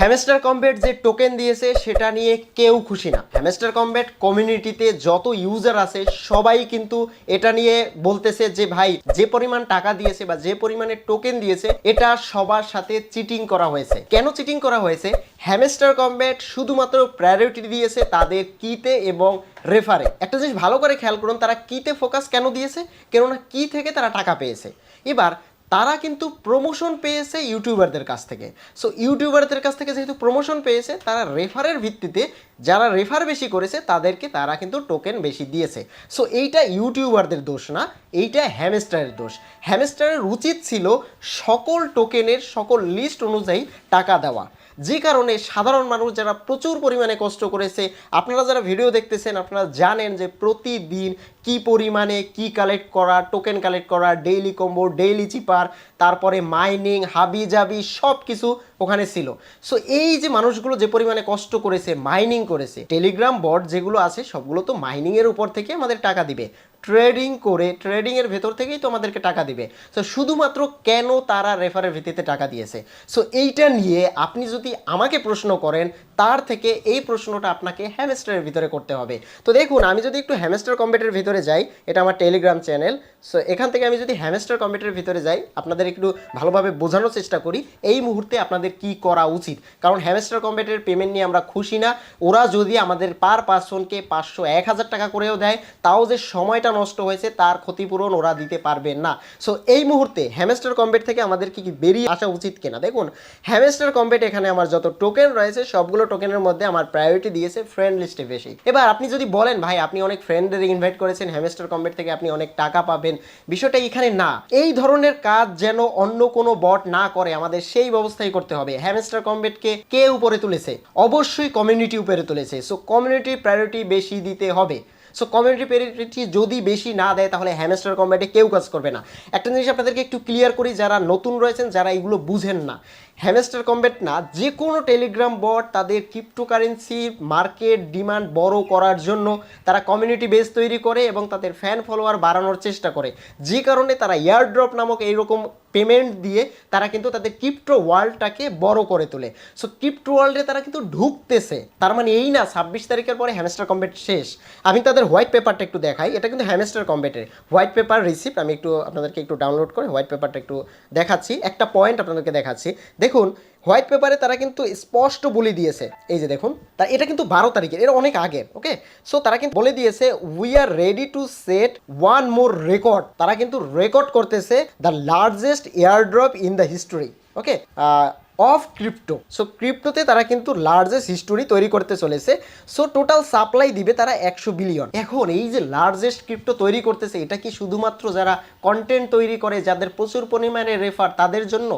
Hamster combat যে token দিয়েছে, সেটা নিয়ে কেউ খুশি না। হ্যামেস্টার কম্বেট কমিউনিটিতে যত ইউজার আছে, সবাই কিন্তু এটা নিয়ে বলতেছে যে, ভাই, যে পরিমাণ টাকা দিয়েছে বা যে পরিমাণে টোকেন দিয়েছে, এটা সবার সাথে চিটিং করা হয়েছে। কেন চিটিং করা হয়েছে? হ্যামেস্টার কম্বেট শুধুমাত্র প্রায়োরিটি দিয়েছে তাদের কিতে এবং রেফারে একটা জিনিস ভালো করে খেয়াল করুন, তারা কিতে ফোকাস কেন দিয়েছে? কেননা কি থেকে তারা টাকা পেয়েছে। এবার তারা কিন্তু প্রমোশন পেয়েছে ইউটিউবারদের কাছ থেকে। সো ইউটিউবারদের কাছ থেকে যেহেতু প্রমোশন পেয়েছে, তারা রেফারের ভিত্তিতে যারা রেফার বেশি করেছে, তাদেরকে তারা কিন্তু টোকেন বেশি দিয়েছে। সো এইটা ইউটিউবারদের দোষ না, এইটা হ্যামেস্টারের দোষ। হ্যামেস্টারের উচিত ছিল সকল টোকেনের সকল লিস্ট অনুযায়ী টাকা দেওয়া। যে কারণে সাধারণ মানুষ যারা প্রচুর পরিমাণে কষ্ট করেছে, আপনারা যারা ভিডিও দেখতেছেন, আপনারা জানেন যে প্রতিদিন কি পরিমাণে কি কালেক্ট করা টোকেন কালেক্ট করা ডেইলি কম্বো ডেইলি চিপার তারপরে মাইনিং হাবি জাবি সব কিছু ওখানে ছিল। সো এই যে মানুষগুলো যে পরিমাণে কষ্ট করেছে মাইনিং করেছে টেলিগ্রাম বট যেগুলো আছে, সবগুলো তো মাইনিংয়ের উপর থেকে আমাদের টাকা দিবে। ট্রেডিং করে ট্রেডিংয়ের ভেতর থেকেই তো আমাদেরকে টাকা দিবে। সো শুধুমাত্র কেন তারা রেফারের ভিত্তিতে টাকা দিয়েছে? সো এইটা নিয়ে আপনি যদি আমাকে প্রশ্ন করেন তার থেকে এই প্রশ্নটা আপনাকে হ্যামেস্টারের ভিতরে করতে হবে। তো দেখুন, আমি যদি একটু হ্যামেস্টার কম্পিউটারের ভিতরে যাই, এটা আমার টেলিগ্রাম চ্যানেল সো এখান থেকে আমি যদি হ্যামেস্টার কম্পিউটারের ভিতরে যাই, আপনাদের একটু ভালোভাবে বোঝানোর চেষ্টা করি, এই মুহূর্তে আপনাদের কি করা উচিত? কারণ হ্যামেস্টার কম্পিউটারের পেমেন্ট নিয়ে আমরা খুশি না, ওরা যদি আমাদের পার পার্সনকে পাঁচশো, এক হাজার টাকা করেও দেয়, তাও যে সময়টা নষ্ট হয়েছে, তার ক্ষতিপূরণ ওরা দিতে পারবেন না। সো এই মুহূর্তে হ্যামেস্টার কম্বেট থেকে আমাদের কি বেরিয়ে আসা উচিত কিনা? দেখুন হ্যামেস্টার কম্বেট এখানে আমার যত টোকেন রয়েছে, সবগুলো টোকেনের মধ্যে আমার প্রায়োরিটি দিয়েছে ফ্রেন্ড লিস্টে বেশি। এবার আপনি যদি বলেন, ভাই, আপনি অনেক ফ্রেন্ডদের ইনভাইট করেছেন হ্যামস্টার কম্বেট থেকে আপনি অনেক টাকা পাবেন। বিষয়টা এখানে না। এই ধরনের কাজ যেন অন্য কোনো বট না করে, আমাদের সেই ব্যবস্থাই করতে হবে। হ্যামেস্টার কম্বেটকে কে উপরে তুলেছে? অবশ্যই কমিউনিটি উপরে তুলেছে। সো কমিউনিটি প্রায়োরিটি বেশি দিতে হবে। সো কমিউনিটি প্রায়োরিটি যদি বেশি না দেয়, তাহলে হ্যামেস্টার কম্ব্যাটে কেউ কাজ করবে না। একটা জিনিস আপনাদেরকে একটু ক্লিয়ার করি, যারা নতুন রয়েছেন, যারা এগুলো বুঝেন না। হ্যামস্টার কম্ব্যাট না যে কোনো টেলিগ্রাম বট তাদের ক্রিপ্টোকারেন্সি মার্কেট ডিমান্ড বড় করার জন্য তারা কমিউনিটি বেস তৈরি করে এবং তাদের ফ্যান ফলোয়ার বাড়ানোর চেষ্টা করে। যে কারণে তারা এয়ারড্রপ নামক এইরকম পেমেন্ট দিয়ে তারা কিন্তু তাদের ক্রিপ্টো ওয়ার্ল্ডটাকে বড় করে তোলে। সো ক্রিপ্টো ওয়ার্ল্ডে তারা কিন্তু ঢুকতেছে। তার মানে এই না, ছাব্বিশ তারিখের পরে হ্যামস্টার কম্বেট শেষ। আমি তাদের হোয়াইট পেপারটা একটু দেখাই। এটা কিন্তু হ্যামস্টার কম্বেটের। হোয়াইট পেপার রিসিপ্ট আমি একটু আপনাদেরকে একটু ডাউনলোড করে হোয়াইট পেপারটা একটু দেখাচ্ছি। একটা পয়েন্ট আপনাদেরকে দেখাচ্ছি। দেখুন হোয়াইট পেপারে তারা কিন্তু স্পষ্ট বলে দিয়েছে। এই যে দেখুন, তা এটা কিন্তু বারো তারিখের, এটা অনেক আগে ওকে সো তারা কিন্তু বলে দিয়েছে we are ready to set one more record তারা কিন্তু রেকর্ড করতেছে the largest airdrop in the history okay of crypto so ক্রিপ্টোতে তারা কিন্তু লার্জেস্ট হিস্টোরি তৈরি করতে চলেছে। সো টোটাল সাপ্লাই দিবে তারা একশো বিলিয়ন এখন এই যে লার্জেস্ট ক্রিপ্টো তৈরি করতেছে, এটা কি শুধুমাত্র যারা কন্টেন্ট তৈরি করে, যাদের প্রচুর পরিমাণে রেফার তাদের জন্য?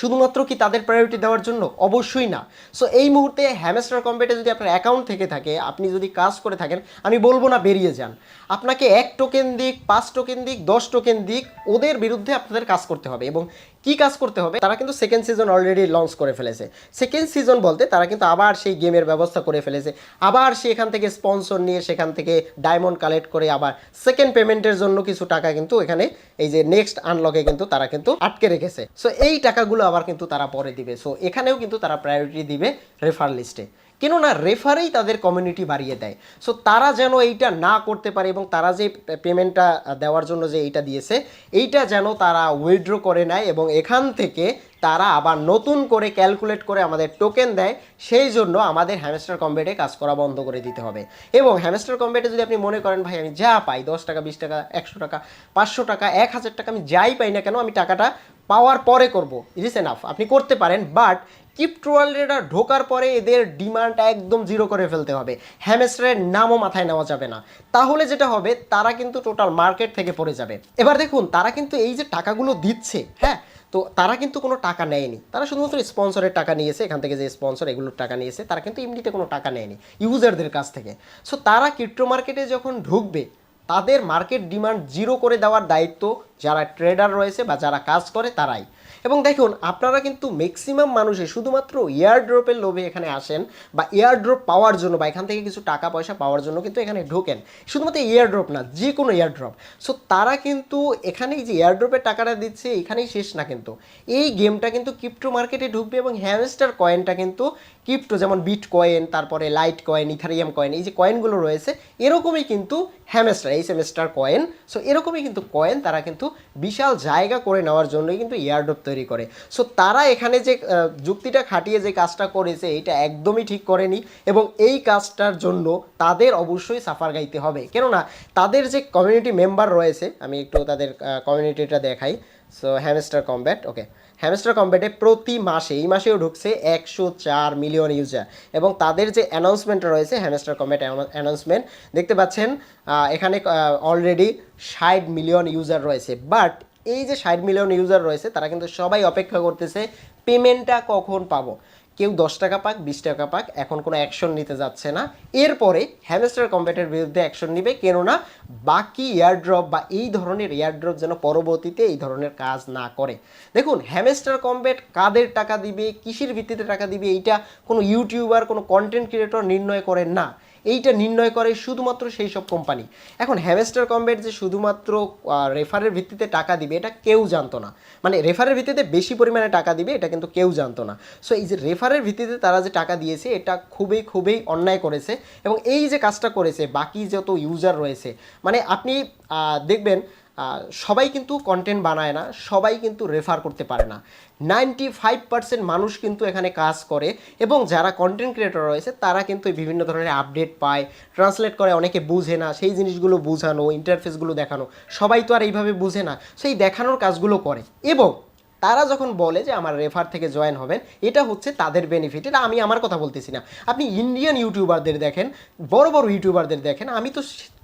শুধুমাত্র কি তাদের প্রায়োরিটি দেওয়ার জন্য? অবশ্যই না। সো এই মুহূর্তে হ্যামেস্টার কম্পিউটার যদি আপনার অ্যাকাউন্ট থেকে থাকে, আপনি যদি কাজ করে থাকেন, আমি বলব না বেরিয়ে যান। আপনাকে এক টোকেন দিক, পাঁচ টোকেন দিক, দশ টোকেন দিক, ওদের বিরুদ্ধে আপনাদের কাজ করতে হবে। এবং কি কাজ করতে হবে, তারা কিন্তু সেকেন্ড সিজন অলরেডি লঞ্চ করে ফেলেছে। সেকেন্ড সিজন বলতে তারা কিন্তু আবার সেই গেমের ব্যবস্থা করে ফেলেছে। আবার সেখান থেকে স্পন্সর নিয়ে সেখান থেকে ডায়মন্ড কালেক্ট করে আবার সেকেন্ড পেমেন্টের জন্য কিছু টাকা কিন্তু এখানে এই যে নেক্সট আনলকে কিন্তু তারা কিন্তু আটকে রেখেছে। সো এই টাকাগুলো আবার কিন্তু তারা পরে দিবে। সো এখানেও কিন্তু তারা প্রায়োরিটি দিবে রেফার লিস্টে কেননা রেফারেই তাদের কমিউনিটি বাড়িয়ে দেয়। সো তারা যেন এইটা না করতে পারে এবং তারা যে পেমেন্টটা দেওয়ার জন্য যে এইটা দিয়েছে, এইটা যেন তারা উইথড্র করে নেয় এবং এখান থেকে তারা আবার নতুন করে ক্যালকুলেট করে আমাদের টোকেন দেয়, সেই জন্য আমাদের হ্যামস্টার কম্বেটে কাজ করা বন্ধ করে দিতে হবে। এবং হ্যামস্টার কম্বেটে যদি আপনি মনে করেন, ভাই, আমি যা পাই, দশ টাকা, বিশ টাকা, একশো টাকা, পাঁচশো টাকা, এক হাজার টাকা, আমি যাই পাই না কেন, আমি টাকাটা পাওয়ার পরে করব। ইট ইস এনাফ আপনি করতে পারেন বাট ক্রিপ্টো ওয়ার্ল্ডেরা ঢোকার পরে এদের ডিমান্ড একদম জিরো করে ফেলতে হবে। হ্যামেস্টারের নামও মাথায় নেওয়া যাবে না। তাহলে যেটা হবে, তারা কিন্তু টোটাল মার্কেট থেকে পড়ে যাবে। এবার দেখুন, তারা কিন্তু এই যে টাকাগুলো দিচ্ছে হ্যাঁ? তো তারা কিন্তু কোনো টাকা নেয়নি। তারা শুধুমাত্র স্পন্সরের টাকা নিয়েছে, এখান থেকে যে স্পন্সর এগুলোর টাকা নিয়েছে, তারা কিন্তু এমনিতে কোনো টাকা নেয়নি ইউজারদের কাছ থেকে। সো তারা ক্রিপ্টো মার্কেটে যখন ঢুকবে, তাদের মার্কেট ডিমান্ড জিরো করে দেওয়ার দায়িত্ব যারা ট্রেডার রয়েছে বা যারা কাজ করে, তারাই। এবং দেখুন, আপনারা কিন্তু ম্যাক্সিমাম মানুষে শুধুমাত্র এয়ার ড্রপের লোভে এখানে আসেন বা এয়ার ড্রপ পাওয়ার জন্য বা এখান থেকে কিছু টাকা পয়সা পাওয়ার জন্য কিন্তু এখানে ঢোকেন। শুধুমাত্র এয়ার ড্রপ না যে কোনো এয়ার ড্রপ সো তারা কিন্তু এখানেই যে এয়ার ড্রপের টাকাটা দিচ্ছে, এখানেই শেষ না কিন্তু। এই গেমটা কিন্তু ক্রিপ্টো মার্কেটে ঢুকবে এবং হ্যামস্টার কয়েনটা কিন্তু ক্রিপ্টো যেমন বিট কয়েন তারপরে লাইট কয়েন ইথারিয়াম কয়েন এই যে কয়েনগুলো রয়েছে, এরকমই কিন্তু হ্যামস্টার এই সেমেস্টার কয়েন সো এরকমই কিন্তু কয়েন তারা কিন্তু বিশাল জায়গা করে নেওয়ার জন্যই কিন্তু এয়ারড্রপ তৈরি করে। সো তারা এখানে যে যুক্তিটা খাটিয়ে যে কাজটা করেছে, এটা একদমই ঠিক করেনি এবং এই কাজটার জন্য তাদের অবশ্যই সাফার গাইতে হবে। কেননা, তাদের যে কমিউনিটি মেম্বার রয়েছে, আমি একটু তাদের কমিউনিটিটা দেখাই। So Hamster Kombat okay Hamster কম্ব্যাটে প্রতি মাসে, এই মাসেও ঢুকছে একশো চার মিলিয়ন ইউজার। এবং তাদের যে অ্যানাউন্সমেন্ট রয়েছে হ্যামস্টার কম্ব্যাট অ্যানাউন্সমেন্ট, দেখতে পাচ্ছেন এখানে অলরেডি ষাট মিলিয়ন ইউজার রয়েছে। বাট এই যে ষাট মিলিয়ন ইউজার রয়েছে, তারা কিন্তু সবাই অপেক্ষা করতেছে, পেমেন্টটা কখন পাবো? কেউ দশ টাকা পাক, বিশ টাকা পাক, এখন কোনো অ্যাকশন নিতে যাচ্ছে না। এরপরে হ্যামেস্টার কম্প্যাটের বিরুদ্ধে অ্যাকশন নিবে, কেননা বাকি এয়ারড্রপ বা এই ধরনের এয়ারড্রপ যেন পরবর্তীতে এই ধরনের কাজ না করে। দেখুন হ্যামেস্টার কম্প্যাট কাদের টাকা দিবে, কিসের ভিত্তিতে টাকা দিবে, এইটা কোনো ইউটিউবার কোনো কন্টেন্ট ক্রিয়েটর নির্ণয় করেন না। এইটা নির্ণয় করে শুধুমাত্র সেই সব কোম্পানি এখন হ্যামেস্টার কম্বেট যে শুধুমাত্র রেফারের ভিত্তিতে টাকা দিবে, এটা কেউ জানতো না। মানে রেফারের ভিত্তিতে বেশি পরিমাণে টাকা দিবে, এটা কিন্তু কেউ জানতো না। সো এই যে রেফারের ভিত্তিতে তারা যে টাকা দিয়েছে, এটা খুবই খুবই অন্যায় করেছে। এবং এই যে কাজটা করেছে, বাকি যত ইউজার রয়েছে মানে আপনি দেখবেন সবাই কিন্তু কন্টেন্ট বানায় না, সবাই কিন্তু রেফার করতে পারে না। নাইনটি ফাইভ পার্সেন্ট মানুষ কিন্তু এখানে কাজ করে এবং যারা কন্টেন্ট ক্রিয়েটর রয়েছে, তারা কিন্তু বিভিন্ন ধরনের আপডেট পায় ট্রান্সলেট করে, অনেকে বুঝে না, সেই জিনিসগুলো বোঝানো ইন্টারফেসগুলো দেখানো, সবাই তো আর এইভাবে বুঝে না। সেই দেখানোর কাজগুলো করে। এবং তারা যখন বলে যে আমার রেফার থেকে জয়েন হবেন, এটা হচ্ছে তাদের বেনিফিট এটা আমি আমার কথা বলতেছি না। আপনি ইন্ডিয়ান ইউটিউবারদের দেখেন, বড় বড় ইউটিউবারদের দেখেন, আমি তো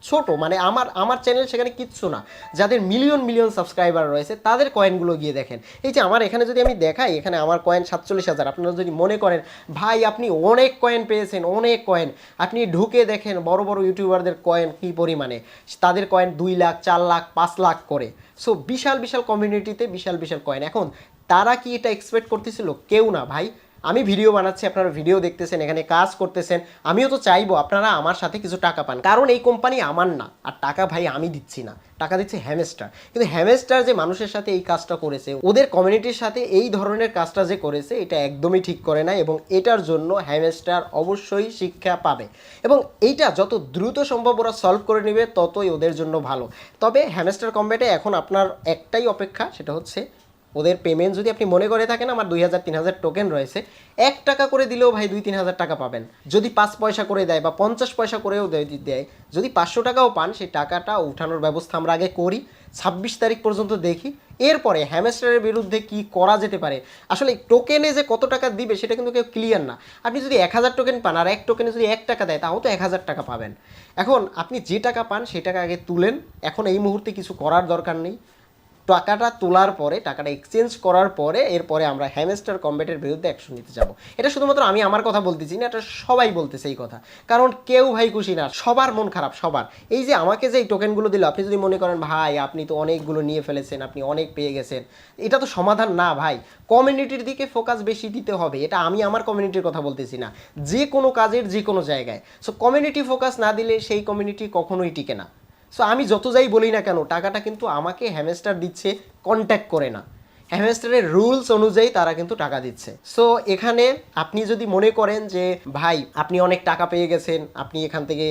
ছোট মানে আমার আমার চ্যানেল সেখানে কিচ্ছু না। যাদের মিলিয়ন মিলিয়ন সাবস্ক্রাইবার রয়েছে, তাদের কয়েনগুলো গিয়ে দেখেন। এই যে আমার এখানে যদি আমি দেখাই, এখানে আমার কয়েন সাতচল্লিশ হাজার। আপনারা যদি মনে করেন, ভাই, আপনি অনেক কয়েন পেয়েছেন, অনেক কয়েন আপনি ঢুকে দেখেন, বড় বড় ইউটিউবারদের কয়েন কী পরিমাণে। তাদের কয়েন দুই লাখ, চার লাখ, পাঁচ লাখ করে। সো বিশাল বিশাল কমিউনিটিতে বিশাল বিশাল কয়েন এখন, তারা কি এটা এক্সপেক্ট করতেছিল? কেউ না, ভাই। আমি ভিডিও বানাচ্ছি, আপনারা ভিডিও দেখতেছেন, এখানে কাজ করতেছেন, আমিও তো চাইব আপনারা আমার সাথে কিছু টাকা পান। কারণ এই কোম্পানি আমার না, আর টাকা ভাই আমি দিচ্ছি না, টাকা দিচ্ছে হ্যামেস্টার কিন্তু হ্যামেস্টার যে মানুষের সাথে এই কাজটা করেছে, ওদের কমিউনিটির সাথে এই ধরনের কাজটা যে করেছে, এটা একদমই ঠিক করে না এবং এটার জন্য হ্যামেস্টার অবশ্যই শিক্ষা পাবে। এবং এইটা যত দ্রুত সম্ভব ওরা সলভ করে নেবে, ততই ওদের জন্য ভালো। তবে হ্যামেস্টার কম্ব্যাটে এখন আপনার একটাই অপেক্ষা, সেটা হচ্ছে ওদের পেমেন্ট যদি আপনি মনে করে থাকেন, আমার দুই হাজার, তিন হাজার টোকেন রয়েছে, এক টাকা করে দিলেও ভাই দুই, তিন হাজার টাকা পাবেন। যদি পাঁচ পয়সা করে দেয় বা পঞ্চাশ পয়সা করেও দেয় যদি পাঁচশো টাকাও পান, সেই টাকাটা উঠানোর ব্যবস্থা আমরা আগে করি, ছাব্বিশ তারিখ পর্যন্ত দেখি। এরপরে হ্যামেস্টারের বিরুদ্ধে কি করা যেতে পারে? আসলে টোকেনে যে কত টাকা দিবে, সেটা কিন্তু কেউ ক্লিয়ার না। আপনি যদি এক হাজার টোকেন পান আর এক টোকেনে যদি এক টাকা দেয়, তাও তো এক হাজার টাকা পাবেন। এখন আপনি যে টাকা পান, সেই টাকা আগে তুলেন। এখন এই মুহূর্তে কিছু করার দরকার নেই। টাকাটা তোলার পরে, টাকাটা এক্সচেঞ্জ করার পরে, এরপরে আমরা হ্যামস্টার কম্বেটের বিরুদ্ধে অ্যাকশন নিতে যাব। এটা শুধুমাত্র আমি আমার কথা বলতেছি না, এটা সবাই বলতেছে এই কথা। কারণ কেউ ভাই খুশি না, সবার মন খারাপ, সবার। এই যে আমাকে যে এই টোকেনগুলো দিল, আপনি যদি মনে করেন, ভাই, আপনি তো অনেকগুলো নিয়ে ফেলেছেন, আপনি অনেক পেয়ে গেছেন। এটা তো সমাধান না, ভাই। কমিউনিটির দিকে ফোকাস বেশি দিতে হবে, এটা আমি আমার কমিউনিটির কথা বলতেছি না। যে কোনো কাজের যে কোনো জায়গায়। সো কমিউনিটি ফোকাস না দিলে সেই কমিউনিটি কখনোই টিকে না। সো আমি যত যাই বলি না কেন, টাকাটা কিন্তু আমাকে হ্যামেস্টার দিচ্ছে কন্ট্যাক্ট করে না। হ্যামস্টারের রুলস অনুযায়ী তারা কিন্তু টাকা দিচ্ছে। সো এখানে আপনি যদি মনে করেন যে, ভাই, আপনি অনেক টাকা পেয়ে গেছেন, আপনি এখান থেকে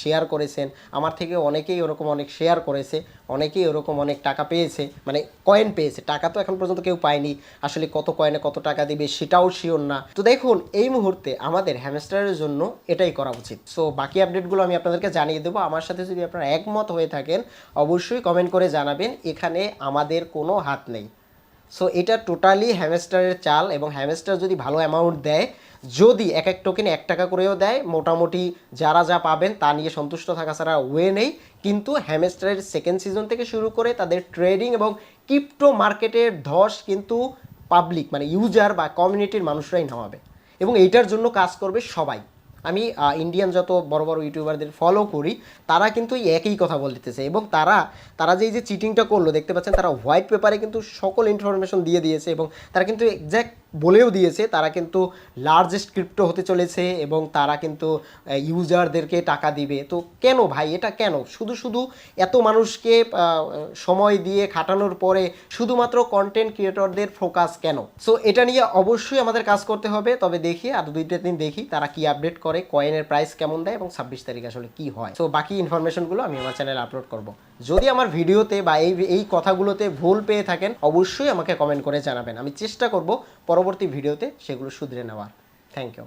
শেয়ার করেছেন, আমার থেকে অনেকেই ওরকম অনেক শেয়ার করেছে, অনেকেই ওরকম অনেক টাকা পেয়েছে মানে কয়েন পেয়েছে, টাকা তো এখন পর্যন্ত কেউ পায়নি, আসলে কত কয়েনে কত টাকা দিবে সেটাও শিওর না। তো দেখুন, এই মুহূর্তে আমাদের হ্যামস্টারের জন্য এটাই করা উচিত। সো বাকি আপডেটগুলো আমি আপনাদেরকে জানিয়ে দেবো। আমার সাথে যদি আপনারা একমত হয়ে থাকেন, অবশ্যই কমেন্ট করে জানাবেন, এখানে আমাদের কোনো হাত নেই। সো এটা টোটালি হ্যামস্টারের চাল এবং হ্যামস্টার যদি ভালো অ্যামাউন্ট দেয়, যদি এক এক টোকেন এক টাকা করেও দেয়, মোটামুটি যারা যা পাবেন তা নিয়ে সন্তুষ্ট থাকা ছাড়া ওয়ে নেই। কিন্তু হ্যামস্টারের সেকেন্ড সিজন থেকে শুরু করে তাদের ট্রেডিং এবং ক্রিপ্টো মার্কেটের ধস কিন্তু পাবলিক মানে ইউজার বা কমিউনিটির মানুষরাই নামাবে। এবং এইটার জন্য কাজ করবে সবাই। আমি ইন্ডিয়ান যত বড় বড় ইউটিউবারদের ফলো করি, তারা কিন্তু একই কথা বলতেছে এবং তারা তারা যে যে চিটিংটা করল, দেখতে পাচ্ছেন তারা হোয়াইট পেপারে কিন্তু সকল ইনফরমেশন দিয়ে দিয়েছে এবং তারা কিন্তু এক্স্যাক্ট বলেও দিয়েছে, তারা কিন্তু লার্জেস্ট ক্রিপ্টো হতে চলেছে এবং তারা কিন্তু ইউজারদেরকে টাকা দিবে। তো কেন ভাই? এটা কেন? শুধু শুধু এত মানুষকে সময় দিয়ে খাটানোর পরে শুধুমাত্র কন্টেন্ট ক্রিয়েটরদের ফোকাস কেন? সো এটা নিয়ে অবশ্যই আমাদের কাজ করতে হবে। তবে দেখি, আর দুইটা দিন দেখি, তারা কি আপডেট করে কয়েনের প্রাইস কেমন দেয় এবং ছাব্বিশ তারিখ আসলে কি হয়। সো বাকি ইনফরমেশনগুলো আমি আমার চ্যানেলে আপলোড করব। যদি আমার ভিডিওতে বা এই এই কথাগুলোতে ভুল পেয়ে থাকেন, অবশ্যই আমাকে কমেন্ট করে জানাবেন। আমি চেষ্টা করব পরবর্তী ভিডিওতে সেগুলো শুধরে নেওয়ার। Thank you